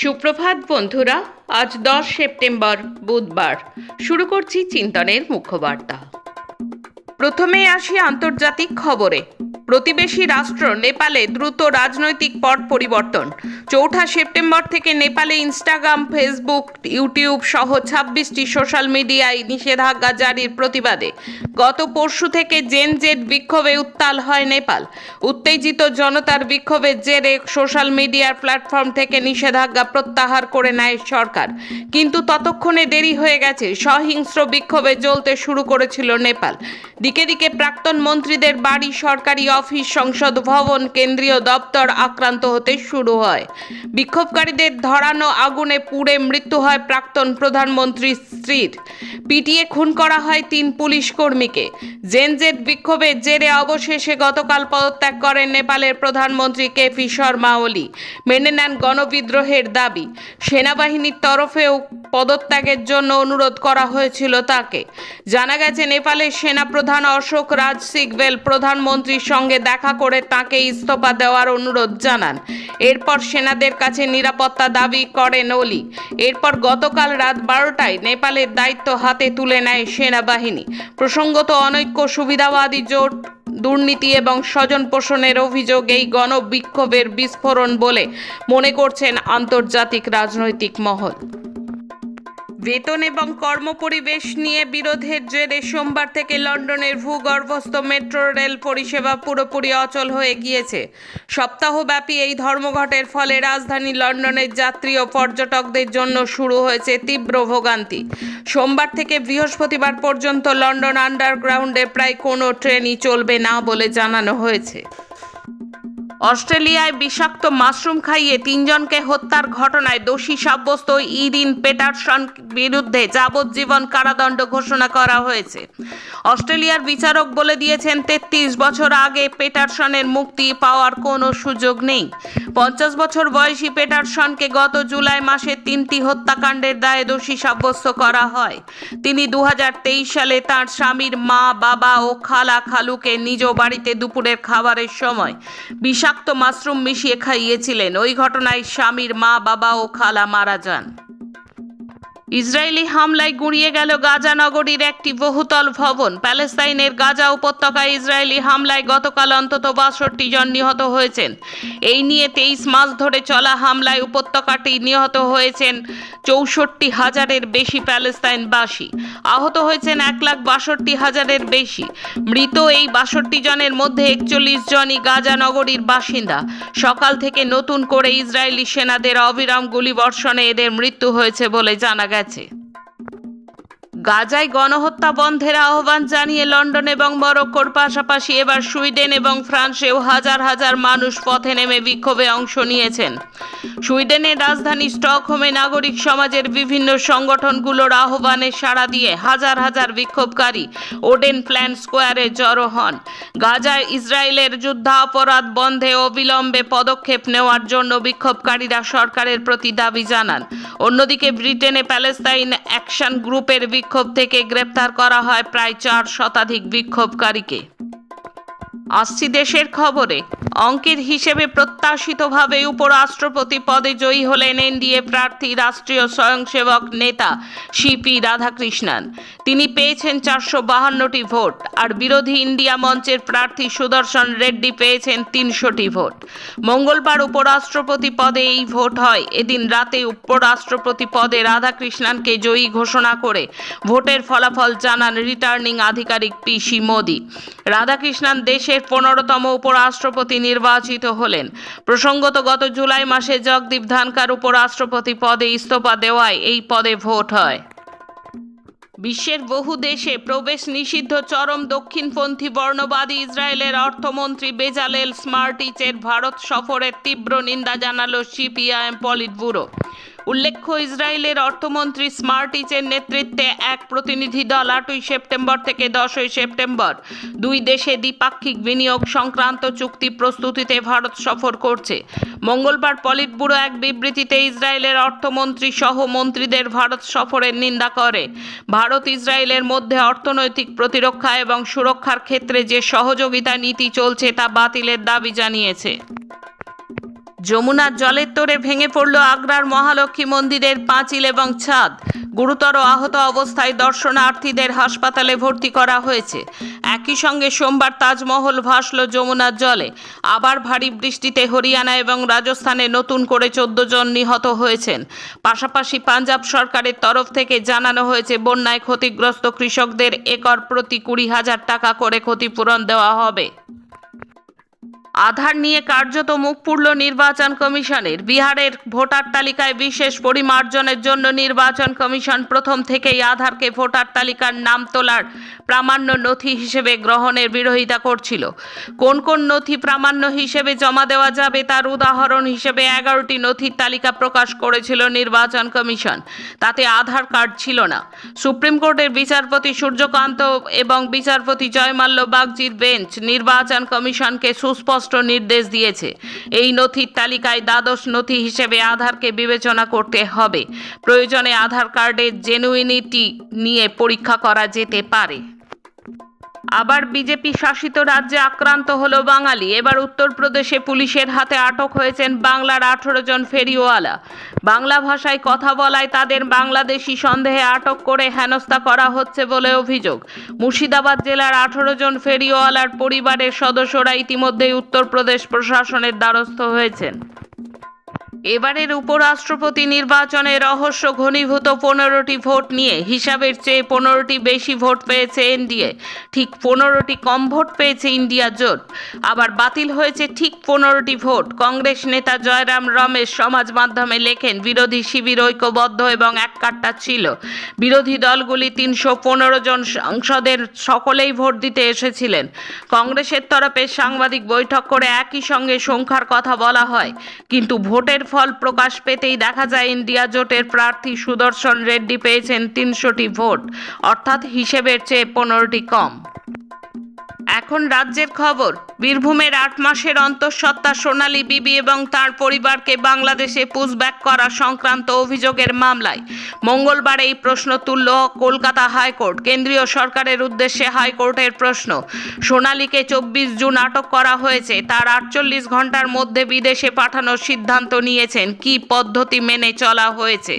সুপ্রভাত বন্ধুরা আজ দশ সেপ্টেম্বর বুধবার। শুরু করছি চিন্তনের মুখ্যবার্তা প্রথমে আসি আন্তর্জাতিক খবরে। প্রতিবেশী রাষ্ট্র নেপালে দ্রুত রাজনৈতিক পট পরিবর্তন। চৌঠা সেপ্টেম্বর থেকে নেপালে ইনস্টাগ্রাম, ফেসবুক, ইউটিউব সহ ছাব্বিশটি সোশ্যাল মিডিয়ায় নিষেধাজ্ঞা জারির প্রতিবাদে গত পরশু থেকে জেন জেড বিক্ষোভে উত্তাল হয় নেপাল। উত্তেজিত জনতার বিক্ষোভের জেরে সোশ্যাল মিডিয়ার প্ল্যাটফর্ম থেকে নিষেধাজ্ঞা প্রত্যাহার করে নেয় সরকার। কিন্তু ততক্ষণে দেরি হয়ে গেছে, সহিংস্র বিক্ষোভে জ্বলতে শুরু করেছিল নেপাল। দিকে দিকে প্রাক্তন মন্ত্রীদের বাড়ি সরকারি অফিস, সংসদ, ভবন, কেন্দ্রীয় দপ্তর আক্রান্ত হতে শুরু হয়। বিক্ষোভকারীদের ধরানো আগুনে পুড়ে মৃত্যু হয় প্রাক্তন প্রধানমন্ত্রী স্ত্রীর। পিটিয়ে খুন করা হয় তিন পুলিশ কর্মীকে। জেনজেড বিক্ষোভের জেরে অবশেষে গতকাল পদত্যাগ করেন নেপালের প্রধানমন্ত্রী কেপি শর্মা ওলি। মেনে নেন গণবিদ্রোহের দাবি। সেনাবাহিনীর তরফেও পদত্যাগের জন্য অনুরোধ করা হয়েছিল তাকে। জানা গেছে, নেপালের সেনাপ্রধান অশোক রাজ সিগভেল প্রধানমন্ত্রীর সঙ্গে দেখা করে তাকে ইস্তফা দেওয়ার অনুরোধ জানান। এরপর সেনাদের কাছে নিরাপত্তা দাবি করেন ওলি এরপর গতকাল রাত বারোটায় নেপালের দায়িত্ব হাতে তুলে নেয় সেনাবাহিনী। প্রসঙ্গত, অনৈক্য সুবিধাবাদী জোট, দুর্নীতি এবং স্বজন পোষণের অভিযোগ এই গণবিক্ষোভের বিস্ফোরণ বলে মনে করছেন আন্তর্জাতিক রাজনৈতিক মহল। বেতন এবং কর্মপরিবেশ নিয়ে বিরোধের জেরে সোমবার থেকে লন্ডনের ভূগর্ভস্থ মেট্রো রেল পরিষেবা পুরোপুরি অচল হয়ে গিয়েছে। সপ্তাহব্যাপী এই ধর্মঘটের ফলে রাজধানী লন্ডনের যাত্রী ও পর্যটকদের জন্য শুরু হয়েছে তীব্র ভোগান্তি। সোমবার থেকে বৃহস্পতিবার পর্যন্ত লন্ডন আন্ডারগ্রাউন্ডে প্রায় কোনো ট্রেনই চলবে না বলে জানানো হয়েছে। অস্ট্রেলিয়ায় বিষাক্ত মাশরুম খাইয়ে তিনজনকে হত্যার ঘটনায় দোষী সাব্যস্ত ইরিন পেটারসন বিরুদ্ধে যাবজ্জীবন কারাদণ্ড ঘোষণা করা হয়েছে। অস্ট্রেলিয়ার বিচারক বলে দিয়েছেন, তেত্রিশ বছর আগে পেটারসনের মুক্তি পাওয়ার কোনো সুযোগ নেই। পঞ্চাশ বছর বয়সী পেটারসনকে গত জুলাই মাসে তিনটি হত্যাকাণ্ডের দায়ে দোষী সাব্যস্ত করা হয়। তিনি দু হাজার তেইশ সালে তার স্বামীর মা, বাবা ও খালা খালুকে নিজ বাড়িতে দুপুরের খাবারের সময় বিষাক্ত মাশরুম মিশিয়ে খাইয়েছিলেন। ওই ঘটনায় স্বামীর মা, বাবা ও খালা মারা যান। ইসরায়েলি হামলায় গুঁড়িয়ে গেল গাজা নগরীর একটি বহুতল ভবন। প্যালেস্তাইনের গাজা উপত্যকায় ইসরায়েলি হামলায় গতকাল অন্তত বাষট্টি জন নিহত হয়েছেন। এই নিয়ে তেইশ মাস ধরে চলা হামলায় উপত্যকাটি নিহত হয়েছেন চৌষট্টি হাজারের বেশি প্যালেস্তাইনবাসী। আহত হয়েছেন এক লাখ বাষট্টি হাজারের বেশি। মৃত এই বাষট্টি জনের মধ্যে একচল্লিশ জনই গাজা নগরীর বাসিন্দা। সকাল থেকে নতুন করে ইসরায়েলি সেনাদের অবিরাম গুলিবর্ষণে এদের মৃত্যু হয়েছে বলে জানা গেছে। pracy. গাজায় গণহত্যা বন্ধের আহ্বান জানিয়ে লন্ডন এবং মরক্কোর পাশাপাশি এবার সুইডেন এবং ফ্রান্সেও হাজার হাজার মানুষ পথে নেমে বিক্ষোভে অংশ নিয়েছেন। সুইডেনের রাজধানী স্টকহোমে নাগরিক সমাজের বিভিন্ন সংগঠনগুলোর আহ্বানে সাড়া দিয়ে হাজার হাজার বিক্ষোভকারী ওডেন প্ল্যান স্কোয়ারে জড়ো হন। গাজায় ইসরায়েলের যুদ্ধাপরাধ বন্ধে অবিলম্বে পদক্ষেপ নেওয়ার জন্য বিক্ষোভকারীরা সরকারের প্রতি দাবি জানান। অন্যদিকে ব্রিটেনে প্যালেস্তাইন অ্যাকশন গ্রুপের বিক্ষোভ থেকে গ্রেপ্তার করা হয় প্রায় চার শতাধিক বিক্ষোভকারীকে। আসছি দেশের খবরে। অঙ্কের হিসেবে প্রত্যাশিতভাবে উপরাষ্ট্রপতি পদে জয়ী হলেন এনডিএ প্রার্থী, রাষ্ট্রীয় স্বয়ংসেবক নেতা সিপি রাধাকৃষ্ণন। তিনি পেয়েছেন চারশো বাহান্নটি ভোট আর বিরোধী ইন্ডিয়া মঞ্চের প্রার্থী সুদর্শন রেড্ডি পেয়েছেন তিনশোটি ভোট। মঙ্গলবার উপরাষ্ট্রপতি পদে এই ভোট হয়। এদিন রাতে উপরাষ্ট্রপতি পদে রাধাকৃষ্ণনকে জয়ী ঘোষণা করে ভোটের ফলাফল জানান রিটার্নিং আধিকারিক পিসি মোদি। রাধাকৃষ্ণন দেশের পনেরোতম উপরাষ্ট্রপতি নির্বাচিত হলেন। প্রসঙ্গত, গত জুলাই মাসে জগদীপ ধানকার উপরাষ্ট্রপতি পদে ইস্তফা দেওয়ায় এই পদে ভোট হয়। বিশ্বের বহু দেশে প্রবেশ নিষিদ্ধ চরম দক্ষিণপন্থী বর্ণবাদী ইসরায়েলের অর্থমন্ত্রী বেজালেল স্মার্টিচের ভারত সফরের তীব্র নিন্দা জানালো সিপিআইএম পলিট ব্যুরো উল্লেখ্য, ইসরায়েলের অর্থমন্ত্রী স্মার্টিচের নেতৃত্বে এক প্রতিনিধি দল আটই সেপ্টেম্বর থেকে দশই সেপ্টেম্বর। দুই দেশে দ্বিপাক্ষিক বিনিয়োগ সংক্রান্ত চুক্তি প্রস্তুতিতে ভারত সফর করছে। মঙ্গলবার পলিট ব্যুরো এক বিবৃতিতে ইসরায়েলের অর্থমন্ত্রী সহ মন্ত্রীদের ভারত সফরের নিন্দা করে। ভারত ইসরায়েলের মধ্যে অর্থনৈতিক প্রতিরক্ষা এবং সুরক্ষার ক্ষেত্রে যে সহযোগিতা নীতি চলছে তা বাতিলের দাবি জানিয়েছে। যমুনার জলের তোরে ভেঙে পড়ল আগ্রার মহালক্ষ্মী মন্দিরের পাঁচিল এবং ছাদ। গুরুতর আহত অবস্থায় দর্শনার্থীদের হাসপাতালে ভর্তি করা হয়েছে। একই সঙ্গে সোমবার তাজমহল ভাসল যমুনার জলে। আবার ভারী বৃষ্টিতে হরিয়ানা এবং রাজস্থানে নতুন করে চোদ্দ জন নিহত হয়েছেন। পাশাপাশি পাঞ্জাব সরকারের তরফ থেকে জানানো হয়েছে, বন্যায় ক্ষতিগ্রস্ত কৃষকদের একর প্রতি কুড়ি হাজার টাকা করে ক্ষতিপূরণ দেওয়া হবে। আধার নিয়ে কার্যত মুখ পুড়ল নির্বাচন কমিশনের। বিহারের ভোটার তালিকায় বিশেষ পরিমার্জনের জন্য নির্বাচন কমিশন প্রথম থেকেই আধারকে ভোটার তালিকার নাম তোলার প্রামাণ্য নথি হিসেবে গ্রহণের বিরোধিতা করছিল। কোন কোন নথি প্রামাণ্য হিসেবে জমা দেওয়া যাবে তার উদাহরণ হিসেবে এগারোটি নথির তালিকা প্রকাশ করেছিল নির্বাচন কমিশন। তাতে আধার কার্ড ছিল না। সুপ্রিম কোর্টের বিচারপতি সূর্যকান্ত এবং বিচারপতি জয়মাল্য বাগজির বেঞ্চ নির্বাচন কমিশনকে সুস্পষ্ট নির্দেশ দিয়েছে। এই নথির তালিকায় দ্বাদশ নথি হিসেবে আধারকে বিবেচনা করতে হবে। প্রয়োজনে আধার কার্ডের জেনুইনিটি নিয়ে পরীক্ষা করা যেতে পারে। আবার বিজেপি শাসিত রাজ্যে আক্রান্ত হলো বাঙালি। এবার উত্তরপ্রদেশে পুলিশের হাতে আটক হয়েছেন বাংলার আঠেরো জন ফেরিওয়ালা। বাংলা ভাষায় কথা বলায় তাদের বাংলাদেশি সন্দেহে আটক করে হেনস্থা করা হচ্ছে বলে অভিযোগ। মুর্শিদাবাদ জেলার আঠেরো জন ফেরিওয়ালার পরিবারের সদস্যরা ইতিমধ্যেই উত্তরপ্রদেশ প্রশাসনের দ্বারস্থ হয়েছেন। এবারের উপরাষ্ট্রপতি নির্বাচনে রহস্য ঘনীভূত পনেরোটি ভোট নিয়ে হিসাবের চেয়ে পনেরোটি বেশি ভোট পেয়েছে এনডিএ। ঠিক পনেরোটি কম ভোট পেয়েছে ইন্ডিয়া জোট। আবার বাতিল হয়েছে ঠিক পনেরোটি ভোট। কংগ্রেস নেতা জয়রাম রমেশ সমাজ মাধ্যমে লেখেন, বিরোধী শিবির ঐক্যবদ্ধ এবং এককাট্টা ছিল। বিরোধী দলগুলি তিনশো পনেরো জন সংসদের সকলেই ভোট দিতে এসেছিলেন। কংগ্রেসের তরফে সাংবাদিক বৈঠক করে একই সঙ্গে সংখ্যার কথা বলা হয়। কিন্তু ভোটের ফল প্রকাশ পেতেই দেখা যায় ইন্ডিয়া জোটের প্রার্থী সুদর্শন রেড্ডি পেয়েছেন তিনশোটি ভোট, অর্থাৎ হিসেবের চেয়ে পনেরোটি কম। এখন রাজ্যের খবর, বীরভূমের আট মাসের অন্তঃসত্ত্বা সোনালী বিবি এবং তার পরিবারকে বাংলাদেশে পুশব্যাক করা সংক্রান্ত অভিযোগের মামলায়। মঙ্গলবার এই প্রশ্ন তুলল কলকাতা হাইকোর্ট, কেন্দ্রীয় সরকারের উদ্দেশ্যে হাইকোর্টের প্রশ্ন। সোনালীকে চব্বিশ জুন আটক করা হয়েছে, তার আটচল্লিশ ঘণ্টার মধ্যে বিদেশে পাঠানোর সিদ্ধান্ত নিয়েছেন, কি পদ্ধতি মেনে চলা হয়েছে?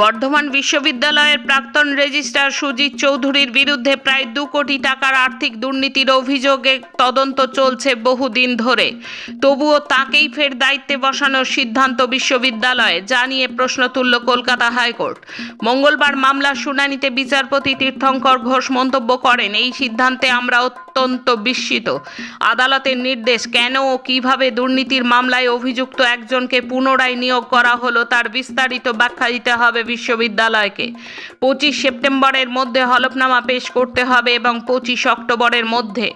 বর্ধমান বিশ্ববিদ্যালয়ের প্রাক্তন রেজিস্ট্রার সুজিত চৌধুরীর বিরুদ্ধে প্রায় দু কোটি টাকার আর্থিক দুর্নীতির অভিযোগে তদন্ত চলছে বহুদিন ধরে। তবুও তাকেই ফের দায়িত্বে বসানোর সিদ্ধান্ত বিশ্ববিদ্যালয়ে, জানিয়ে প্রশ্ন তুলল কলকাতা হাইকোর্ট। মঙ্গলবার মামলার শুনানিতে বিচারপতি তীর্থঙ্কর ঘোষ মন্তব্য করেন, এই সিদ্ধান্তে আমরা অত্যন্ত বিস্মিত। আদালতের নির্দেশ, কেন ও কীভাবে দুর্নীতির মামলায় অভিযুক্ত একজনকে পুনরায় নিয়োগ করা হলো তার বিস্তারিত ব্যাখ্যা দিতে হবে বিশ্ববিদ্যালয়কে। পঁচিশ সেপ্টেম্বরের মধ্যে হলফনামা পেশ করতে হবে এবং পঁচিশ অক্টোবরের মধ্যে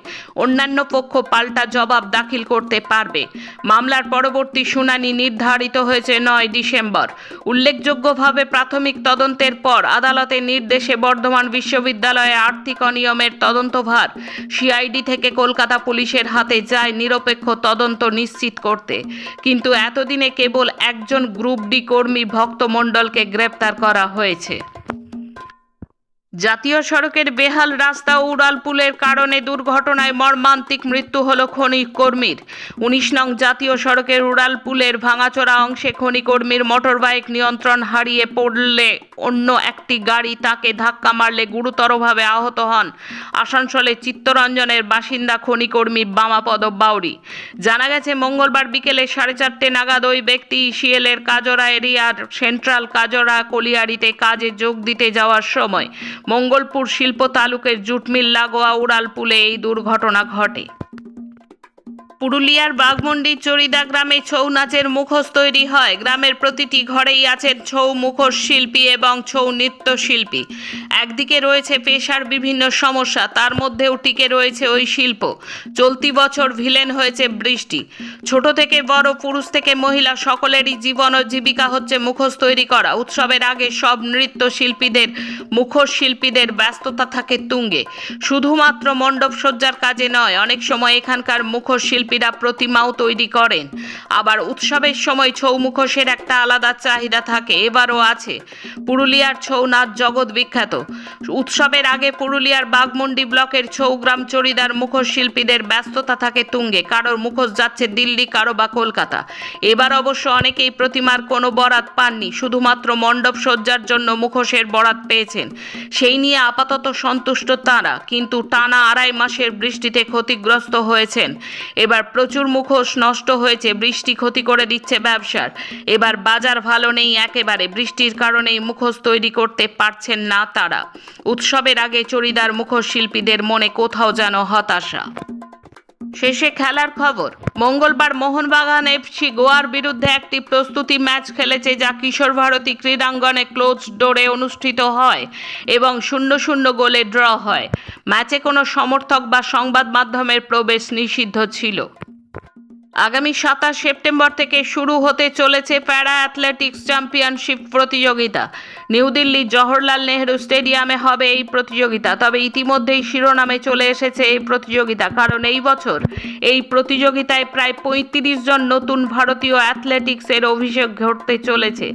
অন্যান্য পক্ষ পাল্টা জবাব দাখিল করতে পারবে। মামলার পরবর্তী শুনানি নির্ধারিত হয়েছে নয় ডিসেম্বর। উল্লেখযোগ্যভাবে প্রাথমিক তদন্তের পর আদালতের নির্দেশে বর্ধমান বিশ্ববিদ্যালয়ে আর্থিক অনিয়মের তদন্তভার সিআইডি থেকে কলকাতা পুলিশের হাতে যায় নিরপেক্ষ তদন্ত নিশ্চিত করতে। কিন্তু এতদিনে কেবল একজন গ্রুপ ডি কর্মী ভক্তমণ্ডলকে গ্রেপ্তার করা হয়েছে। জাতীয় সড়কের বেহাল রাস্তা উড়ালপুলের কারণে দুর্ঘটনায় মর্মান্তিক মৃত্যু হল খনি কর্মীর। উনিশ নং জাতীয় সড়কের উড়ালপুলের ভাঙাচোরা অংশে খনি কর্মীর মোটরবাইক নিয়ন্ত্রণ হারিয়ে পড়লে অন্য একটি গাড়ি তাকে ধাক্কা মারলে গুরুতরভাবে আহত হন আসানসোলের চিত্তরঞ্জনের বাসিন্দা খনিকর্মী বামাপদ বাউরি। জানা গেছে, মঙ্গলবার বিকেলে সাড়ে চারটে নাগাদ ওই ব্যক্তি শিয়েলের কাজরা এরিয়ার সেন্ট্রাল কাজরা কলিয়ারিতে কাজে যোগ দিতে যাওয়ার সময় মঙ্গলপুর শিল্প তালুকের জুটমিল লাগোয়া উড়ালপুলে এই দুর্ঘটনা ঘটে। পুরুলিয়ার বাঘমুন্ডি চরিদা গ্রামে ছৌ নাচের মুখোশ তৈরি হয়। গ্রামের প্রতিটি ঘরেই আছেন ছৌ মুখোশ শিল্পী এবং ছৌ নৃত্যশিল্পী একদিকে রয়েছে পেশার বিভিন্ন সমস্যা, তার মধ্যেও টিকে রয়েছে ওই শিল্প। চলতি বছর ভিলেন হয়েছে বৃষ্টি। ছোট থেকে বড়, পুরুষ থেকে মহিলা, সকলেরই জীবন ও জীবিকা হচ্ছে মুখোশ তৈরি করা। উৎসবের আগে সব নৃত্যশিল্পীদের মুখোশ শিল্পীদের ব্যস্ততা থাকে তুঙ্গে। শুধুমাত্র মণ্ডপ সজ্জার কাজে নয়, অনেক সময় এখানকার মুখোশ শিল্পী শিল্পীরা প্রতিমাও তৈরি করেন। আবার উৎসবের সময় ছৌ মুখোশের একটা আলাদা চাহিদা থাকে, এবারও আছে। পুরুলিয়ার ছৌ নাচ জগৎ বিখ্যাত। উৎসবের আগে পুরুলিয়ার বাগমুন্ডি ব্লকের ছৌগ্রাম চড়িদার মুখোশ শিল্পীদের ব্যস্ততা থাকে তুঙ্গে, কারোর মুখোশ যাচ্ছে দিল্লি, কারও বা কলকাতা। এবার অবশ্য অনেকেই প্রতিমার কোনো বরাত পাননি, শুধুমাত্র মণ্ডপ সজ্জার জন্য মুখোশের বরাত পেয়েছেন। সেই নিয়ে আপাতত সন্তুষ্ট তাঁরা, কিন্তু টানা আড়াই মাসের বৃষ্টিতে ক্ষতিগ্রস্ত হয়েছেন। এবার প্রচুর মুখোশ নষ্ট হয়েছে, বৃষ্টি ক্ষতি করে দিচ্ছে ব্যবসার। এবার বাজার ভালো নেই একেবারে, বৃষ্টির কারণেই মুখোশ তৈরি করতে পারছেন না তারা। উৎসবের আগে চড়িদার মুখোশ শিল্পীদের মনে কোথাও যেন হতাশা। শেষে খেলার খবর, মঙ্গলবার মোহনবাগান এফসি গোয়ার বিরুদ্ধে একটি প্রস্তুতি ম্যাচ খেলেছে যা কিশোর ভারতী ক্রীড়াঙ্গনে ক্লোজ ডোরে অনুষ্ঠিত হয় এবং শূন্য শূন্য গোলে ড্র হয়। ম্যাচে কোনো সমর্থক বা সংবাদ মাধ্যমের প্রবেশ নিষিদ্ধ ছিল। আগামী সাতাশ সেপ্টেম্বর থেকে শুরু হতে চলেছে প্যারা অ্যাথলেটিক্স চ্যাম্পিয়নশিপ প্রতিযোগিতা। নিউ দিল্লির জওহরলাল নেহরু স্টেডিয়ামে হবে এই প্রতিযোগিতা, তবে ইতিমধ্যেই শিরোনামে চলে এসেছে এই প্রতিযোগিতা, কারণ এই বছর এই প্রতিযোগিতায় প্রায় পঁয়ত্রিশ জন নতুন ভারতীয় অ্যাথলেটিক্সের অভিষেক ঘটতে চলেছে।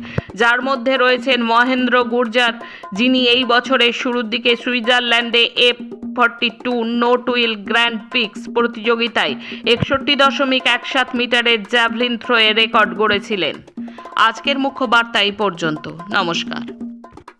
যার মধ্যে রয়েছেন মহেন্দ্র গুর্জার, যিনি এই বছরের শুরুর দিকে সুইজারল্যান্ডে F forty two Nottwil Grand Prix প্রতিযোগিতায় একষট্টি দশমিক এক সাত মিটারের জ্যাভলিন থ্রোয়ে রেকর্ড গড়েছিলেন। আজকের মুখ্য বার্তা এই পর্যন্ত। নমস্কার।